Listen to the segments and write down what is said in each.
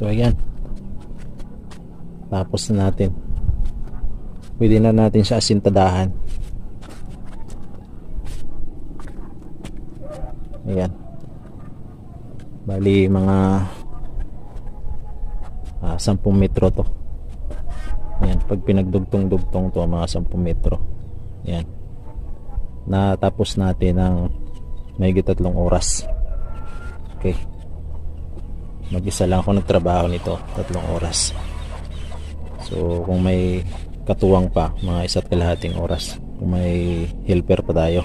So ayan. Tapos na natin. Pwede na natin siya asintadahan. Ayan. Bali mga ah, 10 metro to. Pag pinagdugtong-dugtong to mga 10 metro. Ayan. Natapos natin ng mahigit tatlong oras. Okay mag-isa lang ako nagtrabaho nito tatlong oras so kung may katuwang pa mga isa't kalahating oras kung may helper pa tayo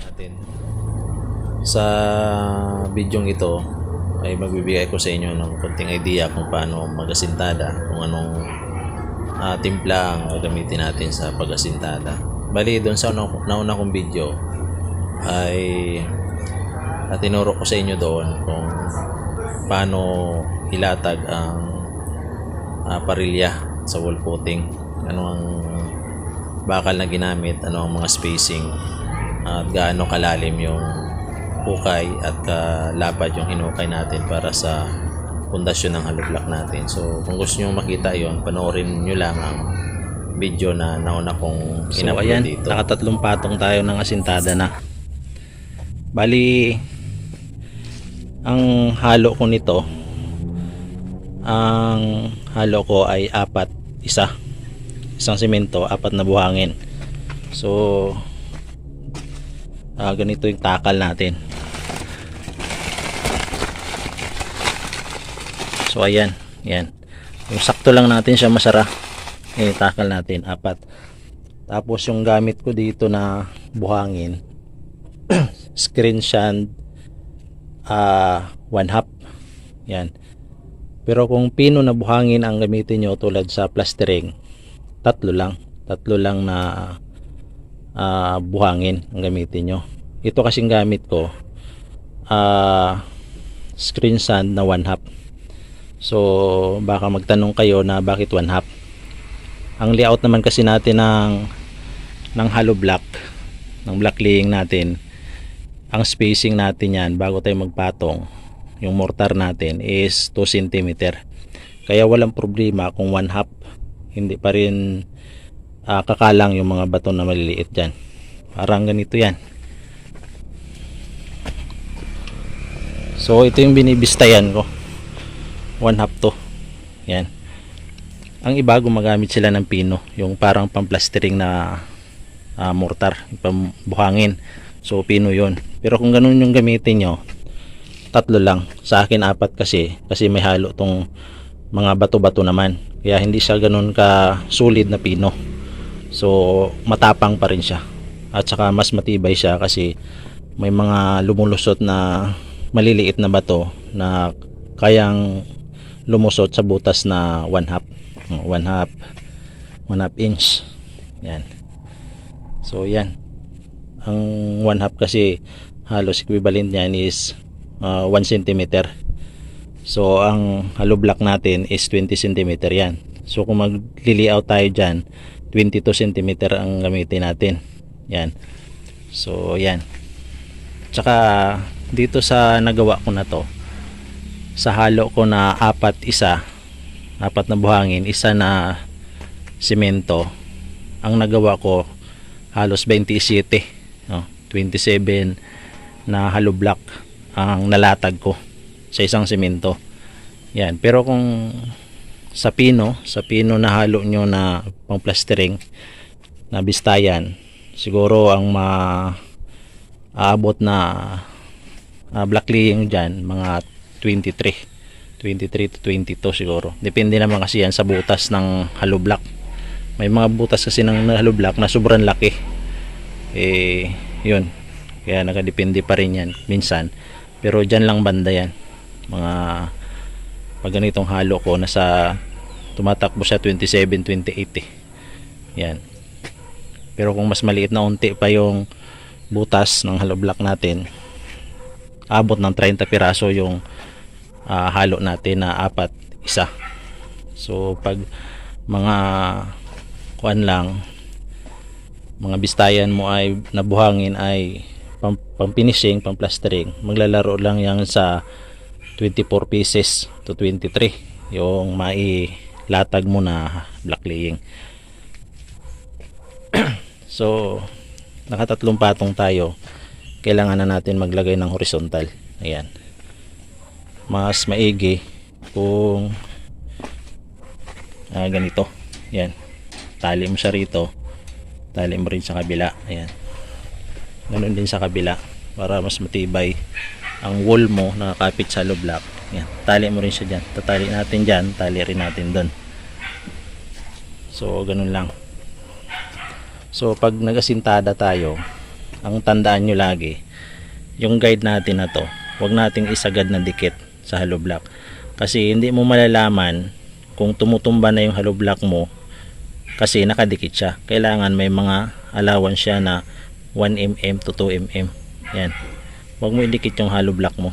natin sa bidyong ito ay magbibigay ko sa inyo ng konting idea kung paano magasintada, kung anong ah, timpla ang gagamitin natin sa pagasintada. Bali, doon sa nauna, nauna kong video ay at tinuro ko sa inyo doon kung paano ilatag ang ah, parilya sa wall footing. Ano ang bakal na ginamit, ano ang mga spacing, at gaano kalalim yung hukay at kalapad yung hinukay natin para sa pundasyon ng hollow block natin. So, kung gusto nyo makita yon panoorin nyo lang ang video na nauna kong So in-upload ayan, dito. nakatatlong patong tayo ng asintada na. Bali, ang halo ko nito, ang halo ko ay apat, isa. Isang simento, apat na buhangin. So, ah, ganito yung takal natin. So ayan, yan. Yung sakto lang natin siya masara. Eh, takal natin, apat. Tapos yung gamit ko dito na buhangin, screen sand ah one half. Yan. Pero kung pino na buhangin ang gamitin nyo tulad sa plastering, tatlo lang. Tatlo lang na ah, buhangin ang gamitin nyo. Ito kasing gamit ko, ah screen sand na one half. So, baka magtanong kayo na bakit one half. Ang layout naman kasi natin ng ng hollow block, ng block laying natin, ang spacing natin yan bago tayo magpatong, yung mortar natin is 2 cm. Kaya walang problema kung one half, hindi pa rin ah, kakalang yung mga bato na maliliit dyan. Parang ganito yan. So, ito yung binibistayan ko one half to. Yan. Ang iba gumagamit sila ng pino. Yung parang pamplastering na ah, mortar pambuhangin. So pino yon pero kung ganun yung gamitin nyo tatlo lang. Sa akin apat kasi. Kasi may halo tong mga bato-bato naman. Kaya hindi siya ganun ka solid na pino. So matapang pa rin siya. At saka mas matibay siya kasi may mga lumulusot na maliliit na bato na kayang lumusot sa butas na 1 half 1 half 1 half inch. Yan. So yan. Ang 1 half kasi halos equivalent niyan is uh, 1 cm so ang hollow block natin is 20 cm yan. So kung magli-layout tayo dyan 22 cm ang gamitin natin. Yan. So yan. Tsaka dito sa nagawa ko na to sa halo ko na apat isa apat na buhangin isa na simento ang nagawa ko halos 27 no? 27 na hollow block ang nalatag ko sa isang simento yan pero kung sa pino sa pino na halo nyo na pang plastering na bistayan siguro ang ma aabot na uh, black laying dyan mga 23 23 to 22 siguro. Depende naman kasi yan sa butas ng hollow block. May mga butas kasi ng hollow block na sobrang laki. Eh yun. Kaya nakadepende pa rin yan minsan. Pero dyan lang banda yan. Mga pag ganitong halo ko nasa tumatakbo siya 27 28 eh. yan. Pero kung mas maliit na unti pa yung butas ng hollow block natin abot ng 30 piraso yung ah, halo natin na apat isa. So pag mga kuan lang mga bistayan mo ay nabuhangin ay pang, pang finishing, pang plastering maglalaro lang yan sa 24 pieces to 23 yung mailatag mo na black laying. So nakatatlong patong tayo. Kailangan na natin maglagay ng horizontal. Ayan mas maigi kung ah, ganito. Yan. Tali mo siya rito. Tali mo rin sa kabila. Ayan. Ganun din sa kabila para mas matibay ang wall mo na nakakapit sa hollow block yan. Tali mo rin siya dyan. Tatali natin dyan. Tali rin natin doon so ganun lang. So pag nagasintada tayo ang tandaan nyo lagi yung guide natin na to huwag nating isagad na dikit sa hollow block. Kasi hindi mo malalaman kung tumutumba na yung hollow block mo kasi nakadikit siya. Kailangan may mga allowance siya na 1mm to 2mm yan. Huwag mo idikit yung hollow block mo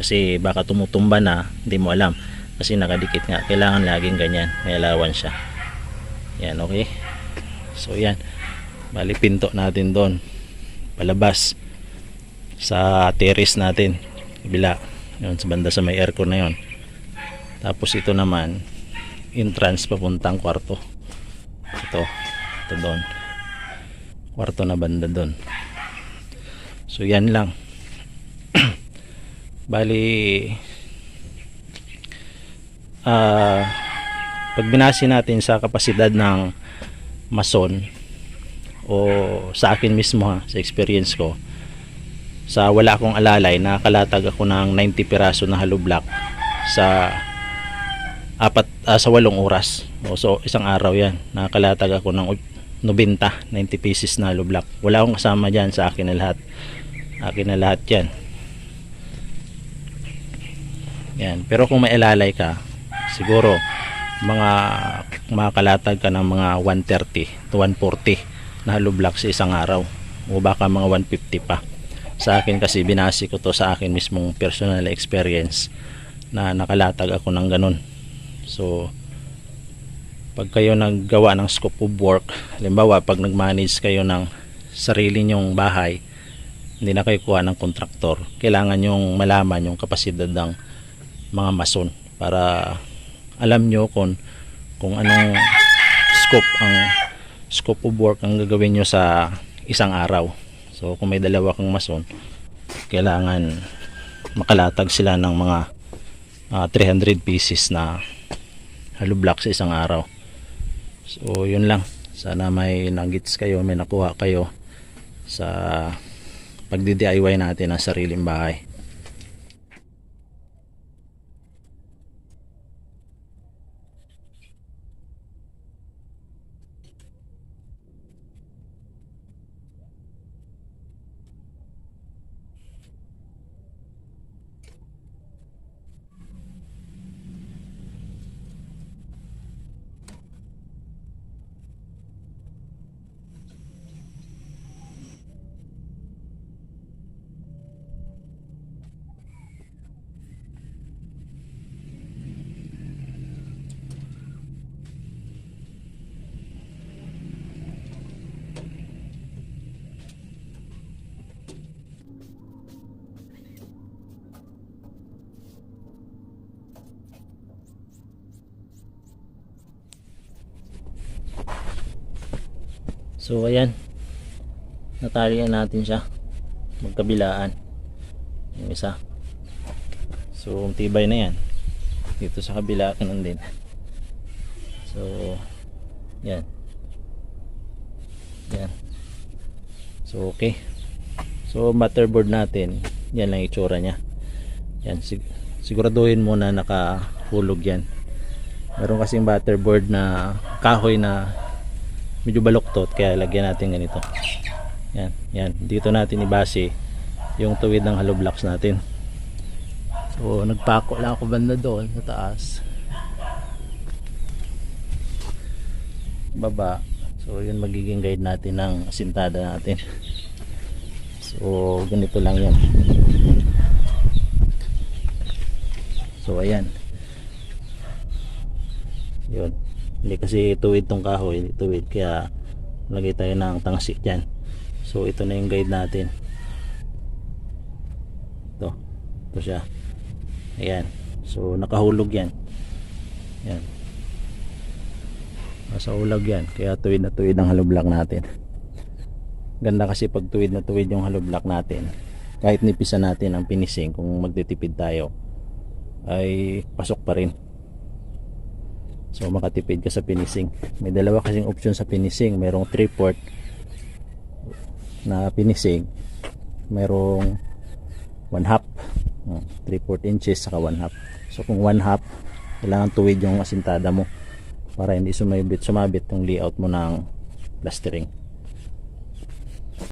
kasi baka tumutumba na hindi mo alam. Kasi nakadikit nga. Kailangan laging ganyan. May allowance siya. Yan okay? So yan. Bali pinto natin doon. Palabas sa terrace natin. Kabila yun sa banda sa may aircon na yon tapos ito naman entrance papuntang kwarto. Ito ito doon. Kwarto na banda doon. So yan lang. Bali ah pag binasi natin sa kapasidad ng mason o sa akin mismo ha, sa experience ko sa wala akong alalay nakalatag ako ng 90 piraso na hollow block sa apat ah, sa walong oras. O, so isang araw yan. Nakalatag ako ng 90 90 pieces na hollow block. Wala akong kasama dyan sa akin na lahat. Akin na lahat yan. Yan. Pero kung may alalay ka siguro mga makalatag ka ng mga 130 to 140 na hollow block sa isang araw. O baka mga 150 pa sa akin kasi binasi ko to sa akin mismong personal experience na nakalatag ako ng ganun. So pag kayo naggawa ng scope of work halimbawa pag nagmanage kayo ng sarili nyong bahay hindi na kayo kuha ng kontraktor. Kailangan yung malaman yung kapasidad ng mga mason para alam nyo kung kung anong scope ang scope of work ang gagawin nyo sa isang araw so kung may dalawa kang mason kailangan makalatag sila ng mga ah, 300 pieces na hollow block sa isang araw. So yun lang. Sana may nuggets kayo may nakuha kayo sa pagdi-DIY natin ng sariling bahay So ayan. Natalian natin siya. Magkabilaan. Yung isa. So tibay na yan. Dito sa kabila ganun din. So yan. Yan. So okay. So motherboard natin, yan lang itsura niya. Yan sig siguraduhin mo na nakahulog yan. Meron kasing motherboard na kahoy na medyo baluktot kaya lagyan natin ganito yan, yan, dito natin ibase yung tuwid ng hollow blocks natin so nagpako lang ako banda doon sa taas baba. So yun magiging guide natin ng asintada natin. So ganito lang yan. So ayan. Yun. Hindi kasi tuwid tong kahoy, hindi tuwid kaya lagay tayo ng tangsik dyan. So ito na yung guide natin. Ito. Ito siya. Ayan. So nakahulog yan. Yan. Nasa ulag yan. Kaya tuwid na tuwid ang hollow block natin. Ganda kasi pag tuwid na tuwid yung hollow block natin. Kahit nipisan natin ang finishing kung magtitipid tayo ay pasok pa rin. So makatipid ka sa finishing. May dalawa kasing option sa finishing. Merong 3 port na finishing. Merong 1 half. 3 port inches saka 1 half. So kung 1 half, kailangan tuwid yung asintada mo para hindi sumabit sumabit yung layout mo ng plastering.